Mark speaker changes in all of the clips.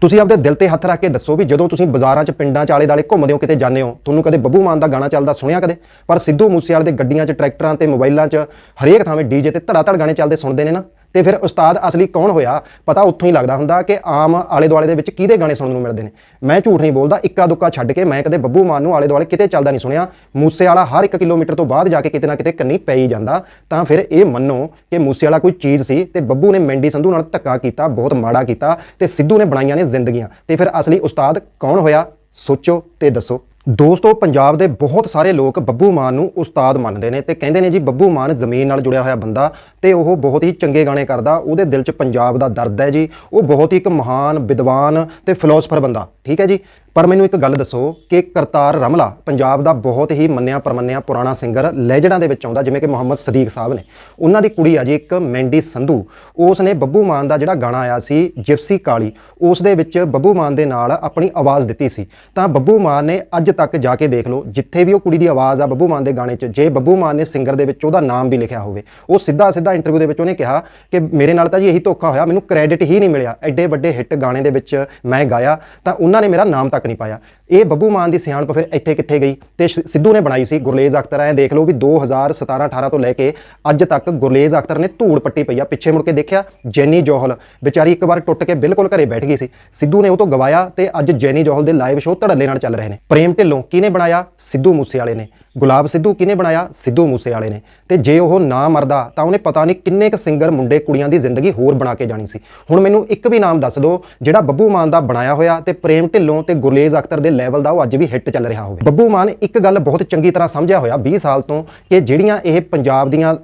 Speaker 1: ਤੁਸੀਂ ਆਪਦੇ ਦਿਲ ਤੇ ਹੱਥ ਰੱਖ ਕੇ ਦੱਸੋ ਵੀ ਜਦੋਂ ਤੁਸੀਂ ਬਾਜ਼ਾਰਾਂ 'ਚ, ਪਿੰਡਾਂ 'ਚ ਆਲੇ-ਦਾਲੇ ਘੁੰਮਦੇ ਹੋ ਕਿਤੇ ਜਾਂਦੇ ਹੋ, ਤੁਹਾਨੂੰ ਕਦੇ ਬੱਬੂ ਮਾਨ ਦਾ ਗਾਣਾ ਚੱਲਦਾ ਸੁਣਿਆ ਕਦੇ? ਪਰ ਸਿੱਧੂ ਮੂਸੇਵਾਲੇ ਦੇ ਗੱਡੀਆਂ 'ਚ, ਟਰੈਕਟਰਾਂ ਤੇ ਮੋਬਾਈਲਾਂ 'ਚ ਹਰੇਕ ਥਾਵੇਂ ਡੀਜੇ ਤੇ ਧੜਾ ਧੜ ਗਾਣੇ ਚੱਲਦੇ ਸੁਣਦੇ ਨੇ ਨਾ। ਤੇ ਫਿਰ ਉਸਤਾਦ ਅਸਲੀ ਕੌਣ ਹੋਇਆ, ਪਤਾ ਉੱਥੋਂ ਹੀ ਲੱਗਦਾ ਹੁੰਦਾ ਕਿ ਆਮ ਆਲੇ ਦੁਆਲੇ ਦੇ ਵਿੱਚ ਕਿਹਦੇ ਗਾਣੇ ਸੁਣਨ ਨੂੰ ਮਿਲਦੇ ਨੇ। ਮੈਂ ਝੂਠ ਨਹੀਂ ਬੋਲਦਾ, ਇੱਕਾ ਦੁੱਕਾ ਛੱਡ ਕੇ ਮੈਂ ਕਦੇ ਬੱਬੂ ਮਾਨ ਨੂੰ ਆਲੇ ਦੁਆਲੇ ਕਿਤੇ ਚੱਲਦਾ ਨਹੀਂ ਸੁਣਿਆ। ਮੂਸੇ ਵਾਲਾ ਹਰ 1 ਕਿਲੋਮੀਟਰ ਤੋਂ ਬਾਅਦ ਜਾ ਕੇ ਕਿਤੇ ਨਾ ਕਿਤੇ ਕੰਨੀ ਪੈ ਹੀ ਜਾਂਦਾ। ਤਾਂ ਫਿਰ ਇਹ ਮੰਨੋ ਕਿ ਮੂਸੇ ਵਾਲਾ ਕੋਈ ਚੀਜ਼ ਸੀ ਤੇ ਬੱਬੂ ਨੇ ਮੈਂਡੀ ਸੰਧੂ ਨਾਲ ਧੱਕਾ ਕੀਤਾ, ਬਹੁਤ ਮਾੜਾ ਕੀਤਾ ਤੇ ਸਿੱਧੂ ਨੇ ਬਣਾਈਆਂ ਨੇ ਜ਼ਿੰਦਗੀਆਂ। ਤੇ ਫਿਰ ਅਸਲੀ ਉਸਤਾਦ ਕੌਣ ਹੋਇਆ, ਸੋਚੋ ਤੇ ਦੱਸੋ। ਦੋਸਤੋ, ਪੰਜਾਬ ਦੇ ਬਹੁਤ ਸਾਰੇ ਲੋਕ ਬੱਬੂ ਮਾਨ ਨੂੰ ਉਸਤਾਦ ਮੰਨਦੇ ਨੇ ਤੇ ਕਹਿੰਦੇ ਨੇ ਜੀ, ਬੱਬੂ ਮਾਨ ਜ਼ਮੀਨ ਨਾਲ ਜੁੜਿਆ ਹੋਇਆ ਬੰਦਾ ਤੇ ਉਹ ਬਹੁਤ ਹੀ ਚੰਗੇ ਗਾਣੇ ਕਰਦਾ, ਉਹਦੇ ਦਿਲ 'ਚ ਪੰਜਾਬ ਦਾ ਦਰਦ ਹੈ ਜੀ। ਉਹ ਬਹੁਤ ਹੀ ਇੱਕ ਮਹਾਨ, ਵਿਦਵਾਨ ਤੇ ਫਿਲਾਸਫਰ ਬੰਦਾ, ਠੀਕ ਹੈ ਜੀ। ਪਰ ਮੈਨੂੰ ਇੱਕ ਗੱਲ ਦੱਸੋ ਕਿ ਕਰਤਾਰ ਰਮਲਾ ਪੰਜਾਬ ਦਾ ਬਹੁਤ ਹੀ ਮੰਨਿਆ ਪਰਮੰਨਿਆ ਪੁਰਾਣਾ ਸਿੰਗਰ ਲੈਜੈਂਡਾਂ ਦੇ ਵਿੱਚ ਆਉਂਦਾ, ਜਿਵੇਂ ਕਿ ਮੁਹੰਮਦ ਸਦੀਕ ਸਾਹਿਬ ਨੇ। ਉਹਨਾਂ ਦੀ ਕੁੜੀ ਆ ਜੀ ਇੱਕ ਮੈਂਡੀ ਸੰਧੂ। ਉਸ ਨੇ ਬੱਬੂ ਮਾਨ ਦਾ ਜਿਹੜਾ ਗਾਣਾ ਆਇਆ ਸੀ, ਜਿਪਸੀ ਕਾਲੀ, ਉਸ ਦੇ ਵਿੱਚ ਬੱਬੂ ਮਾਨ ਦੇ ਨਾਲ ਆਪਣੀ ਆਵਾਜ਼ ਦਿੱਤੀ ਸੀ। ਤਾਂ ਬੱਬੂ ਮਾਨ ਨੇ ਅੱਜ ਤੱਕ ਜਾ ਕੇ ਦੇਖ ਲਓ, ਜਿੱਥੇ ਵੀ ਉਹ ਕੁੜੀ ਦੀ ਆਵਾਜ਼ ਆ ਬੱਬੂ ਮਾਨ ਦੇ ਗਾਣੇ 'ਚ, ਜੇ ਬੱਬੂ ਮਾਨ ਨੇ ਸਿੰਗਰ ਦੇ ਵਿੱਚ ਉਹਦਾ ਨਾਮ ਵੀ ਲਿਖਿਆ ਹੋਵੇ, ਉਹ ਸਿੱਧਾ ਸਿੱਧਾ ਇੰਟਰਵਿਊ ਦੇ ਵਿੱਚ ਉਹਨੇ ਕਿਹਾ ਕਿ ਮੇਰੇ ਨਾਲ ਤਾਂ ਜੀ ਇਹੀ ਧੋਖਾ ਹੋਇਆ, ਮੈਨੂੰ ਕ੍ਰੈਡਿਟ ਹੀ ਨਹੀਂ ਮਿਲਿਆ। ਐਡੇ ਵੱਡੇ ਹਿੱਟ ਗਾਣੇ ਦੇ ਵਿੱਚ ਮੈਂ ਗਾਇਆ, ਤਾਂ ਉਹਨਾਂ ਨੇ ਮੇਰਾ ਨਾਮ ਤੱਕ ਨਹੀਂ ਪਾਇਆ ਇਹ ਬੱਬੂ ਮਾਨ ਦੀ ਸਿਆਣਪ ਫਿਰ ਇੱਥੇ ਕਿੱਥੇ ਗਈ? ਤੇ ਸਿੱਧੂ ਨੇ ਬਣਾਈ ਸੀ ਗੁਰਲੇਜ਼ ਅਖਤਰ, ਐ ਦੇਖ ਲਓ ਵੀ 2017 18 ਤੋਂ ਲੈ ਕੇ ਅੱਜ ਤੱਕ ਗੁਰਲੇਜ਼ ਅਖਤਰ ਨੇ ਧੂੜ ਪੱਟੀ ਪਈ ਆ, ਪਿੱਛੇ ਮੁੜ ਕੇ ਦੇਖਿਆ ਜੈਨੀ ਜੋਹਲ, ਵਿਚਾਰੀ ਇੱਕ ਵਾਰ ਟੁੱਟ ਕੇ ਬਿਲਕੁਲ ਘਰੇ ਬੈਠ ਗਈ ਸੀ। ਸਿੱਧੂ ਨੇ ਉਹ ਤੋਂ ਗਵਾਇਆ ਤੇ ਅੱਜ ਜੈਨੀ ਜੋਹਲ ਦੇ ਲਾਈਵ ਸ਼ੋਅ ਧੜੱਲੇ ਨਾਲ ਚੱਲ ਰਹੇ ਨੇ। ਪ੍ਰੇਮ ਢਿੱਲੋਂ ਕਿਹਨੇ ਬਣਾਇਆ? ਸਿੱਧੂ ਮੂਸੇਵਾਲੇ ਨੇ। ਗੁਲਾਬ ਸਿੱਧੂ ਕਿਹਨੇ ਬਣਾਇਆ? ਸਿੱਧੂ ਮੂਸੇਵਾਲੇ ਨੇ। ਤੇ ਜੇ ਉਹ ਨਾ ਮਰਦਾ ਤਾਂ ਉਹਨੇ ਪਤਾ ਨਹੀਂ ਕਿੰਨੇ ਕ ਸਿੰਗਰ ਮੁੰਡੇ ਕੁੜੀਆਂ ਦੀ ਜ਼ਿੰਦਗੀ ਹੋਰ ਬਣਾ ਕੇ ਜਾਣੀ ਸੀ। ਹੁਣ ਮੈਨੂੰ ਇੱਕ ਵੀ ਨਾਮ ਦੱਸ ਦਿਓ, ਜਿਹੜਾ ਬੱਬੂ ਮਾਨ ਦਾ ਬਣਾਇਆ ਹੋਇਆ ਤੇ ਪ੍ਰੇਮ ਢਿੱਲੋਂ ਤੇ ਗੁਰਲੇਜ਼ ਅਖਤਰ ਦੇ ਲੈਵਲ ਦਾ ਉਹ ਅੱਜ ਵੀ ਹਿੱਟ ਚੱਲ ਰਿਹਾ ਹੋਵੇ। ਬੱਬੂ ਮਾਨ ਇੱਕ ਗੱਲ ਬਹੁਤ ਚੰਗੀ ਤਰ੍ਹਾਂ ਸਮਝਿਆ ਹੋਇਆ 20 ਸਾਲ ਤੋਂ, ਕਿ ਜਿਹੜੀਆਂ ਇਹ ਪੰਜਾਬ ਦੀਆਂ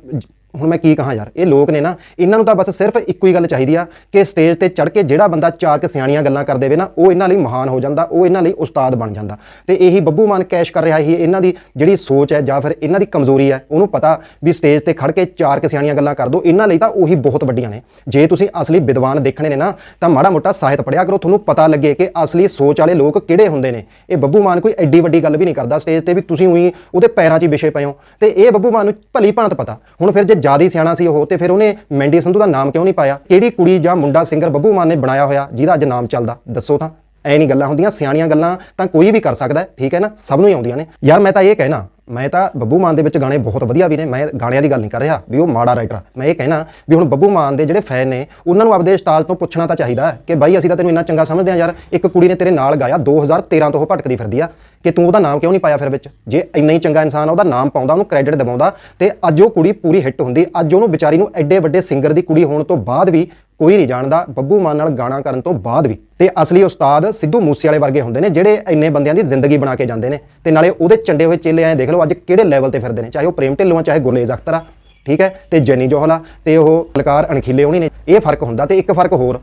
Speaker 1: ਹੁਣ ਮੈਂ ਕੀ ਕਹਾਂ ਯਾਰ? ਇਹ ਲੋਕ ਨੇ ਨਾ, ਇਹਨਾਂ ਨੂੰ ਤਾਂ ਬਸ ਸਿਰਫ ਇੱਕੋ ਹੀ ਗੱਲ ਚਾਹੀਦੀ ਆ ਕਿ ਸਟੇਜ ਤੇ ਚੜ ਕੇ ਜਿਹੜਾ ਬੰਦਾ ਚਾਰ ਕ ਸਿਆਣੀਆਂ ਗੱਲਾਂ ਕਰ ਦੇਵੇ ਨਾ, ਉਹ ਇਹਨਾਂ ਲਈ ਮਹਾਨ ਹੋ ਜਾਂਦਾ, ਉਹ ਇਹਨਾਂ ਲਈ ਉਸਤਾਦ ਬਣ ਜਾਂਦਾ। ਤੇ ਇਹੀ ਬੱਬੂ ਮਾਨ ਕੈਸ਼ ਕਰ ਰਿਹਾ ਹੀ ਇਹਨਾਂ ਦੀ ਜਿਹੜੀ ਸੋਚ ਹੈ ਜਾਂ ਫਿਰ ਇਹਨਾਂ ਦੀ ਕਮਜ਼ੋਰੀ ਹੈ, ਉਹਨੂੰ ਪਤਾ ਵੀ ਸਟੇਜ ਤੇ ਖੜ ਕੇ ਚਾਰ ਕ ਸਿਆਣੀਆਂ ਗੱਲਾਂ ਕਰ ਦੋ, ਇਹਨਾਂ ਲਈ ਤਾਂ ਉਹੀ ਬਹੁਤ ਵੱਡੀਆਂ ਨੇ। ਜੇ ਤੁਸੀਂ ਅਸਲੀ ਵਿਦਵਾਨ ਦੇਖਣੇ ਨੇ ਨਾ, ਤਾਂ ਮਾੜਾ ਮੋਟਾ ਸਾਹਿਤ ਪੜਿਆ ਕਰੋ, ਤੁਹਾਨੂੰ ਪਤਾ ਲੱਗੇ ਕਿ ਅਸਲੀ ਸੋਚ ਵਾਲੇ ਲੋਕ ਕਿਹੜੇ ਹੁੰਦੇ ਨੇ। ਇਹ ਬੱਬੂ ਮਾਨ ਕੋਈ ਐਡੀ ਵੱਡੀ ਗੱਲ ਵੀ ਨਹੀਂ ਕਰਦਾ ਸਟੇਜ ਤੇ ਵੀ ਤੁਸੀਂ ਉਹੀ ਉਹਦੇ ਪੈਰਾਂ 'ਚ ਹੀ ਵਿਛੇ ਪਏ ਹੋ। ਤੇ ਇਹ ਬੱਬੂ ਮਾਨ ਨੂੰ ਭਲੀ ਭਾਂਤ ਪਤਾ। ਹੁਣ ਫਿਰ ਜੇ ਜ਼ਿਆਦਾ ਸਿਆਣਾ ਸੀ ਉਹ, ਤੇ ਫਿਰ ਉਹਨੇ ਮੈਂਡੀ ਸੰਧੂ ਦਾ ਨਾਮ ਕਿਉਂ ਨਹੀਂ ਪਾਇਆ? ਕਿਹੜੀ ਕੁੜੀ ਜਾਂ ਮੁੰਡਾ ਸਿੰਗਰ ਬੱਬੂ ਮਾਨ ਨੇ ਬਣਾਇਆ ਹੋਇਆ, ਜਿਹਦਾ ਅੱਜ ਨਾਮ ਚੱਲਦਾ? ਦੱਸੋ ਤਾਂ। ਐ ਨਹੀਂ ਗੱਲਾਂ ਹੁੰਦੀਆਂ, ਸਿਆਣੀਆਂ ਗੱਲਾਂ ਤਾਂ ਕੋਈ ਵੀ ਕਰ ਸਕਦਾ, ਠੀਕ ਹੈ ਨਾ? ਸਭ ਨੂੰ ਹੀ ਆਉਂਦੀਆਂ ਨੇ। ਯਾਰ ਮੈਂ ਤਾਂ ਇਹ ਕਹਿਣਾ ਮੈਂ ਤਾਂ ਬੱਬੂ ਮਾਨ ਦੇ ਵਿੱਚ ਗਾਣੇ ਬਹੁਤ ਵਧੀਆ ਵੀ ਨੇ, ਮੈਂ ਗਾਣਿਆਂ ਦੀ ਗੱਲ ਨਹੀਂ ਕਰ ਰਿਹਾ ਵੀ ਉਹ ਮਾੜਾ ਰਾਈਟਰ ਆ। ਮੈਂ ਇਹ ਕਹਿਣਾ ਵੀ ਹੁਣ ਬੱਬੂ ਮਾਨ ਦੇ ਜਿਹੜੇ ਫੈਨ ਨੇ, ਉਹਨਾਂ ਨੂੰ ਆਪਦੇ ਉਸਤਾਦ ਤੋਂ ਪੁੱਛਣਾ ਤਾਂ ਚਾਹੀਦਾ ਹੈ ਕਿ ਬਾਈ ਅਸੀਂ ਤਾਂ ਤੈਨੂੰ ਇੰਨਾ ਚੰਗਾ ਸਮਝਦੇ ਹਾਂ ਯਾਰ, ਇੱਕ ਕੁੜੀ ਨੇ ਤੇਰੇ ਨਾਲ ਗਾਇਆ 2013 ਤੋਂ ਉਹ ਭਟਕਦੀ ਫਿਰਦੀ ਆ, ਕਿ ਤੂੰ ਉਹਦਾ ਨਾਮ ਕਿਉਂ ਨਹੀਂ ਪਾਇਆ ਫਿਰ ਵਿੱਚ? ਜੇ ਇੰਨਾ ਹੀ ਚੰਗਾ ਇਨਸਾਨ ਆ, ਉਹਦਾ ਨਾਮ ਪਾਉਂਦਾ, ਉਹਨੂੰ ਕ੍ਰੈਡਿਟ ਦਿਵਾਉਂਦਾ, ਤੇ ਅੱਜ ਉਹ ਕੁੜੀ ਪੂਰੀ ਹਿੱਟ ਹੁੰਦੀ, ਅੱਜ ਉਹਨੂੰ ਵਿਚਾਰੀ ਨੂੰ ਐਡੇ ਵੱਡੇ ਸਿੰਗਰ ਦੀ ਕੁੜੀ ਹੋਣ ਤੋਂ ਬਾਅਦ ਵੀ ਕੋਈ ਨਹੀਂ ਜਾਣਦਾ। ਬੱਬੂ ਮਾਨ ਨਾਲ ਗਾਣਾ ਕਰਨ ਤੋਂ ਬਾਅਦ ਵੀ। ਤੇ ਅਸਲੀ ਉਸਤਾਦ ਸਿੱਧੂ ਮੂਸੇਵਾਲੇ ਵਰਗੇ ਹੁੰਦੇ ਨੇ, ਜਿਹੜੇ ਇੰਨੇ ਬੰਦਿਆਂ ਦੀ ਜ਼ਿੰਦਗੀ ਬਣਾ ਕੇ ਜਾਂਦੇ ਨੇ। ਤੇ ਨਾਲੇ ਉਹਦੇ ਚੰਡੇ ਹੋਏ ਚੇਲੇ ਐਂ ਦੇਖ ਲਓ, ਅੱਜ ਕਿਹੜੇ ਲੈਵਲ ਤੇ ਫਿਰਦੇ ਨੇ। ਚਾਹੇ ਉਹ ਪ੍ਰੇਮ ਢਿੱਲੋਂ ਆ, ਚਾਹੇ ਗੁਰਲੇਜ਼ ਅਖਤਰ ਆ, ਠੀਕ ਹੈ? ਤੇ ਜੈਨੀ ਜੋਹਲਾ ਤੇ ਉਹ ਕਲਾਕਾਰ ਅਣਖੀਲੇ ਹੋਣੀ ਨੇ। ਇਹ ਫ਼ਰਕ ਹੁੰਦਾ ਤੇ ਇੱਕ ਫ਼ਰਕ ਹੋਰ